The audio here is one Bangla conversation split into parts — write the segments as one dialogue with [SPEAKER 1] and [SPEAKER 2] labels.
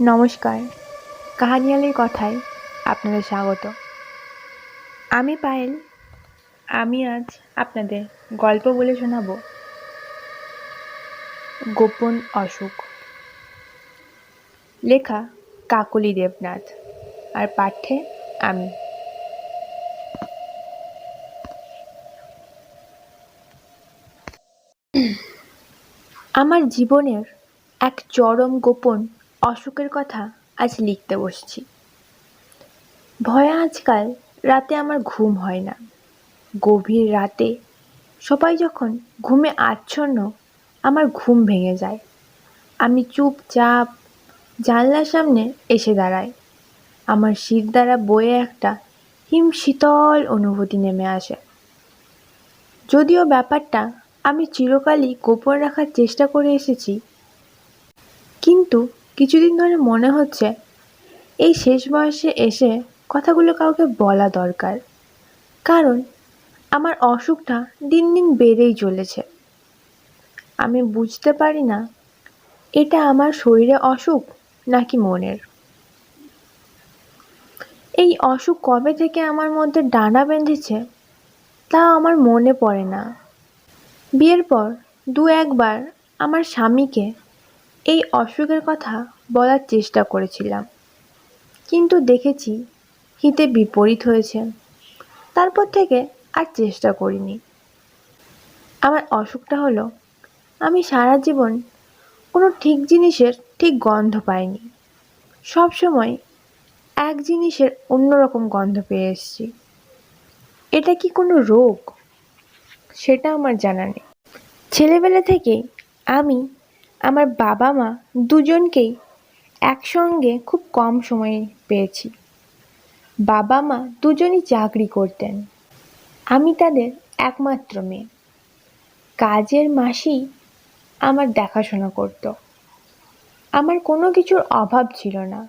[SPEAKER 1] নমস্কার। কাহানিয়ালের কথায় আপনাদের স্বাগত। আমি পায়েল। আমি আজ আপনাদের গল্প বলে শোনাব। গোপন অসুখ। লেখা কাকলি দেবনাথ আর পাঠ্যে আমি। আমার জীবনের এক চরম গোপন অসুখের কথা আজ লিখতে বসছি। ভয়ে আজকাল রাতে আমার ঘুম হয় না। গভীর রাতে সবাই যখন ঘুমে আচ্ছন্ন, আমার ঘুম ভেঙে যায়। আমি চুপচাপ জানলার সামনে এসে দাঁড়াই। আমার শীত দ্বারা বয়ে একটা হিম শীতল অনুভূতি নেমে আসে। যদিও ব্যাপারটা আমি চিরকালই গোপন রাখার চেষ্টা করে এসেছি, কিন্তু কিছুদিন ধরে মনে হচ্ছে এই শেষ বয়সে এসে কথাগুলো কাউকে বলা দরকার। কারণ আমার অসুখটা দিন দিন বেড়েই চলেছে। আমি বুঝতে পারি না, এটা আমার শরীরে অসুখ নাকি মনের? এই অসুখ কবে থেকে আমার মধ্যে ডানা বেঁধেছে তা আমার মনে পড়ে না। বিয়ের পর দু একবার আমার স্বামীকে এই অসুখের কথা বলার চেষ্টা করেছিলাম। কিন্তু দেখেছি হিতে বিপরীত হয়েছে। তারপর থেকে আর চেষ্টা করিনি। আমার অসুখটা হলো, আমি সারা জীবন কোনো ঠিক জিনিসের ঠিক গন্ধ পাইনি। সব সময় এক জিনিসের অন্যরকম গন্ধ পেয়ে এসেছি। এটা কি কোনো রোগ? সেটা আমার জানা নেই। ছেলেবেলা থেকেই আমি আমার বাবা মা দুজনকেই একসঙ্গে খুব কম সময়ে পেয়েছি। বাবা মা দুজনই চাকরি করতেন। আমি তাদের একমাত্র মেয়ে। কাজের মাসি আমার দেখাশোনা করত। আমার কোনো কিছুর অভাব ছিল না।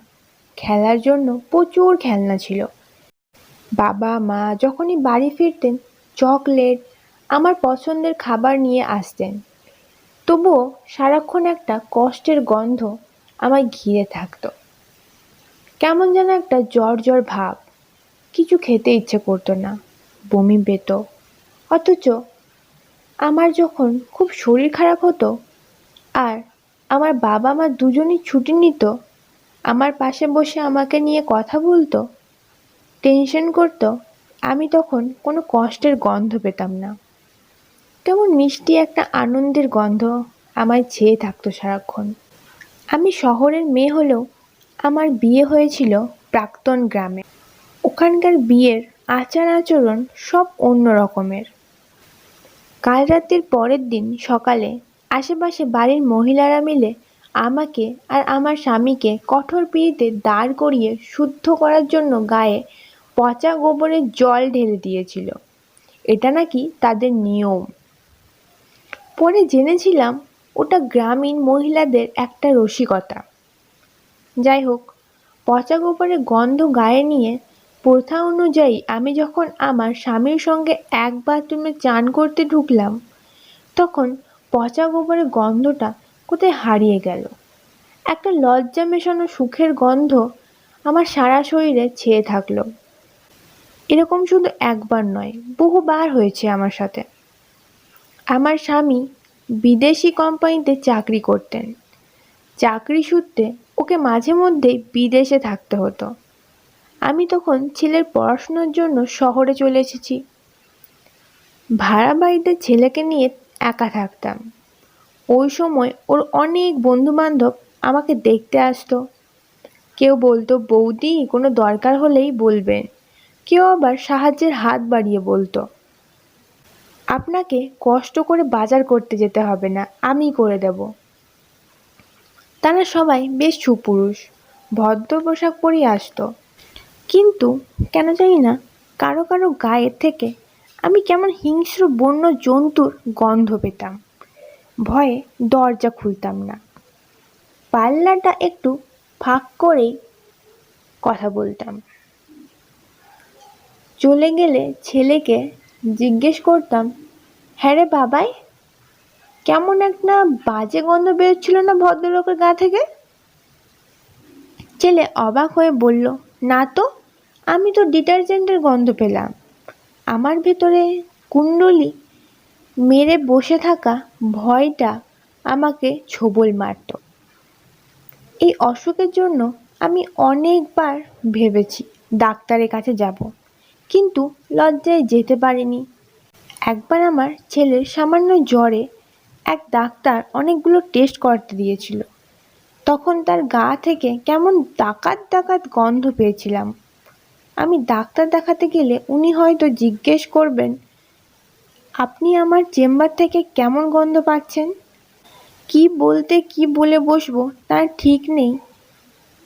[SPEAKER 1] খেলার জন্য প্রচুর খেলনা ছিল। বাবা মা যখনই বাড়ি ফিরতেন, চকলেট, আমার পছন্দের খাবার নিয়ে আসতেন। তবুও সারাক্ষণ একটা কষ্টের গন্ধ আমায় ঘিরে থাকতো। কেমন যেন একটা জ্বর জ্বর ভাব। কিছু খেতে ইচ্ছে করতো না, বমি পেত। অথচ আমার যখন খুব শরীর খারাপ হতো আর আমার বাবা মা দুজনই ছুটি নিত, আমার পাশে বসে আমাকে নিয়ে কথা বলতো টেনশন করতো, আমি তখন কোনো কষ্টের গন্ধ পেতাম না। কেমন মিষ্টি একটা আনন্দের গন্ধ আমায় ছেয়ে থাকতো সারাক্ষণ। আমি শহরের মেয়ে হলেও আমার বিয়ে হয়েছিল প্রাক্তন গ্রামে। ওখানকার বিয়ের আচার আচরণ সব অন্য রকমের। কাল রাতের পরের দিন সকালে আশেপাশে বাড়ির মহিলারা মিলে আমাকে আর আমার স্বামীকে কঠোর পিড়িতে দাঁড় করিয়ে শুদ্ধ করার জন্য গায়ে পচা গোবরের জল ঢেলে দিয়েছিল। এটা নাকি তাদের নিয়ম। পরে জেনেছিলাম ওটা গ্রামীণ মহিলাদের একটা রসিকতা। যাই হোক, পচা গোবরের গন্ধ গায়ে নিয়ে প্রথা অনুযায়ী আমি যখন আমার স্বামীর সঙ্গে এক বাথরুমে চান করতে ঢুকলাম, তখন পচা গোবরের গন্ধটা কোথায় হারিয়ে গেল। একটা লজ্জা মেশানো সুখের গন্ধ আমার সারা শরীরে ছেয়ে থাকল। এরকম শুধু একবার নয়, বহুবার হয়েছে আমার সাথে। আমার স্বামী বিদেশি কোম্পানিতে চাকরি করতেন। চাকরি সূত্রে ওকে মাঝে মধ্যেই বিদেশে থাকতে হতো। আমি তখন ছেলের পড়াশোনার জন্য শহরে চলে এসেছি। ভাড়া বাড়িতে ছেলেকে নিয়ে একা থাকতাম। ওই সময় ওর অনেক বন্ধুবান্ধব আমাকে দেখতে আসতো। কেউ বলতো, বৌদি, কোনো দরকার হলেই বলবেন কেউ আবার সাহায্যের হাত বাড়িয়ে বলতো। আপনাকে কষ্ট করে বাজার করতে যেতে হবে না, আমি করে দেব। তারা সবাই বেশ সুপুরুষ, ভদ্র পোশাক পরিয়ে আসতো। কিন্তু কেন জানি না, কারও কারও গায়ের থেকে আমি কেমন হিংস্র বন্য জন্তুর গন্ধ পেতাম। ভয়ে দরজা খুলতাম না। পাল্লাটা একটু ফাঁক করেই কথা বলতাম। চলে গেলে ছেলেকে জিজ্ঞেস করতাম হ্যাঁ রে বাবাই, কেমন একটা বাজে গন্ধ বেরোচ্ছিল না ভদ্রলোকের গা থেকে? ছেলে অবাক হয়ে বলল, না তো, আমি তো ডিটারজেন্টের গন্ধ পেলাম। আমার ভেতরে কুণ্ডলি মেরে বসে থাকা ভয়টা আমাকে ছোবল মারত। এই অসুখের জন্য আমি অনেকবার ভেবেছি ডাক্তারের কাছে যাব। কিন্তু লজ্জায় যেতে পারিনি। একবার আমার ছেলের সামান্য জ্বরে এক ডাক্তার অনেকগুলো টেস্ট করতে দিয়েছিল। তখন তার গা থেকে কেমন ডাকাত ডাকাত গন্ধ পেয়েছিলাম। আমি ডাক্তার দেখাতে গেলে উনি হয়তো জিজ্ঞেস করবেন, আপনি আমার চেম্বার থেকে কেমন গন্ধ পাচ্ছেন? কি বলতে কি বলে বসবো? তার ঠিক নেই।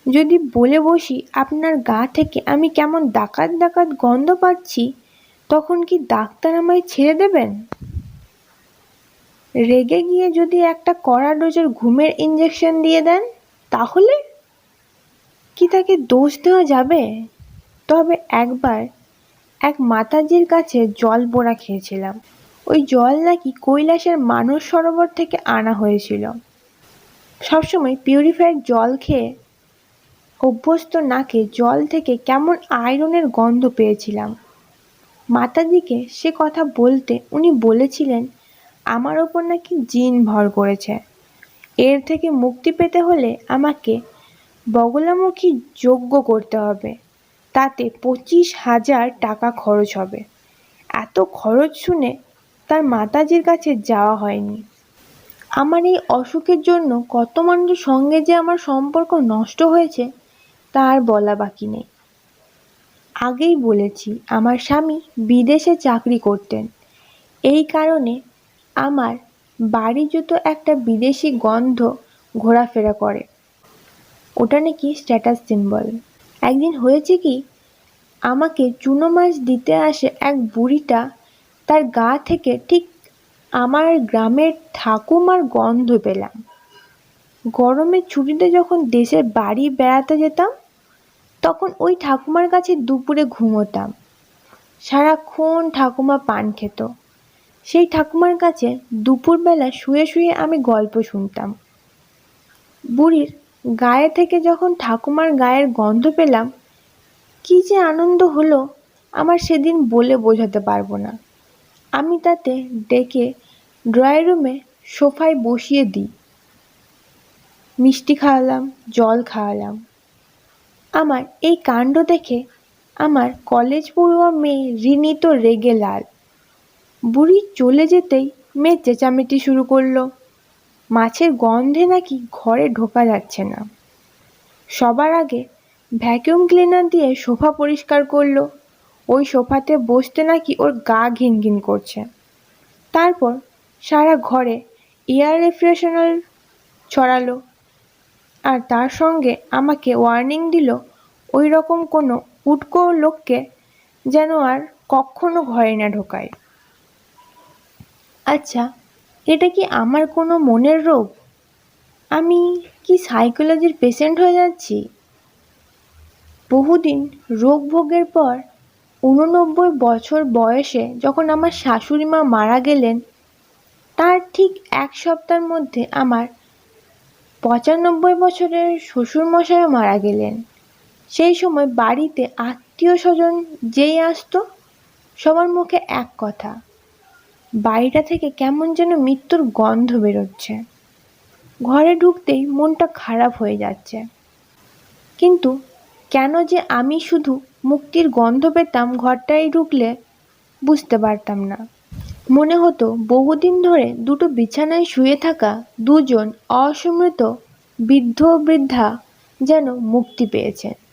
[SPEAKER 1] যদি বলে বসি আপনার গা থেকে আমি কেমন ডাকাত ডাকাত গন্ধ পাচ্ছি, তখন কি ডাক্তার আমায় ছেড়ে দেবেন? রেগে গিয়ে যদি একটা কড়া ডোজের ঘুমের ইঞ্জেকশন দিয়ে দেন, তাহলে? কি তাকে দোষ দেওয়া যাবে? তবে একবার এক মাতাজির কাছে জল বোড়া খেয়েছিলাম। ওই জল নাকি কৈলাসের মানস সরোবর থেকে আনা হয়েছিল। সবসময় পিউরিফায়ার জল খেয়ে অভ্যস্ত নাকে জল থেকে কেমন আয়রনের গন্ধ পেয়েছিলাম। মাতাজিকে সে কথা বলতে উনি বলেছিলেন, আমার ওপর নাকি জিন ভর করেছে। এর থেকে মুক্তি পেতে হলে আমাকে বগলামুখী যজ্ঞ করতে হবে। তাতে পঁচিশ হাজার টাকা খরচ হবে। এত খরচ শুনে তার মাতাজির কাছে যাওয়া হয়নি। আমার এই অসুখের জন্য কত মানুষের সঙ্গে যে আমার সম্পর্ক নষ্ট হয়েছে তা আর বলা বাকি নেই। আগেই বলেছি, আমার স্বামী বিদেশে চাকরি করতেন। এই কারণে আমার বাড়ি যত একটা বিদেশি গন্ধ ঘোরাফেরা করে। ওটা নাকি স্ট্যাটাস সিম্বল একদিন হয়েছে কি, আমাকে চুনো মাছ দিতে আসে এক বুড়িটা, তার গা থেকে ঠিক আমার গ্রামের ঠাকুমার গন্ধ পেলাম। গরমের ছুটিতে যখন দেশের বাড়ি বেড়াতে যেতাম তখন ওই ঠাকুমার কাছে দুপুরে ঘুমোতাম। সারাক্ষণ ঠাকুমা পান খেত। সেই ঠাকুমার কাছে দুপুরবেলা শুয়ে শুয়ে আমি গল্প শুনতাম। বুড়ির গায়ে থেকে যখন ঠাকুমার গায়ের গন্ধ পেলাম, কী যে আনন্দ হলো আমার সেদিন বলে বোঝাতে পারব না। আমি তাতে ডেকে ড্রয়িং রুমে সোফায় বসিয়ে দিই। মিষ্টি খাওয়ালাম, জল খাওয়ালাম। আমার এই কাণ্ড দেখে আমার কলেজ পড়ুয়া মেয়ে রিনি তো রেগে লাল। বুড়ি চলে যেতেই মেয়ে চেঁচামেচি শুরু করল। মাছের গন্ধে নাকি ঘরে ঢোকা যাচ্ছে না। সবার আগে ভ্যাকিউম ক্লিনার দিয়ে সোফা পরিষ্কার করল। ওই সোফাতে বসতে নাকি ওর গা ঘিন ঘিন করছে। তারপর সারা ঘরে এয়ার রিফ্রেশনার ছড়ালো। আর তার সঙ্গে আমাকে ওয়ার্নিং দিল ওই রকম কোনো উটকো লোককে যেন আর কখনো ঘরে না ঢোকায়। আচ্ছা এটা কি আমার কোনো মনের রোগ? আমি কি সাইকোলজির পেশেন্ট হয়ে যাচ্ছি? বহুদিন রোগ ভোগের পর উননব্বই বছর বয়সে যখন আমার শাশুড়ি মা মারা গেলেন, তার ঠিক এক সপ্তাহের মধ্যে আমার পঁচানব্বই বছরের শ্বশুরমশাইও মারা গেলেন। সেই সময় বাড়িতে আত্মীয় স্বজন যেই আসতো, সবার মুখে এক কথা, বাড়িটা থেকে কেমন যেন মৃত্যুর গন্ধ বেরোচ্ছে। ঘরে ঢুকতেই মনটা খারাপ হয়ে যাচ্ছে। কিন্তু কেন যে আমি শুধু মুক্তির গন্ধ পেতাম ঘরটায় ঢুকলে বুঝতে পারতাম না। মনে হতো বহুদিন ধরে দুটো বিছানায় শুয়ে থাকা দুজন অসমৃত বৃদ্ধ বৃদ্ধা যেন মুক্তি পেয়েছেন।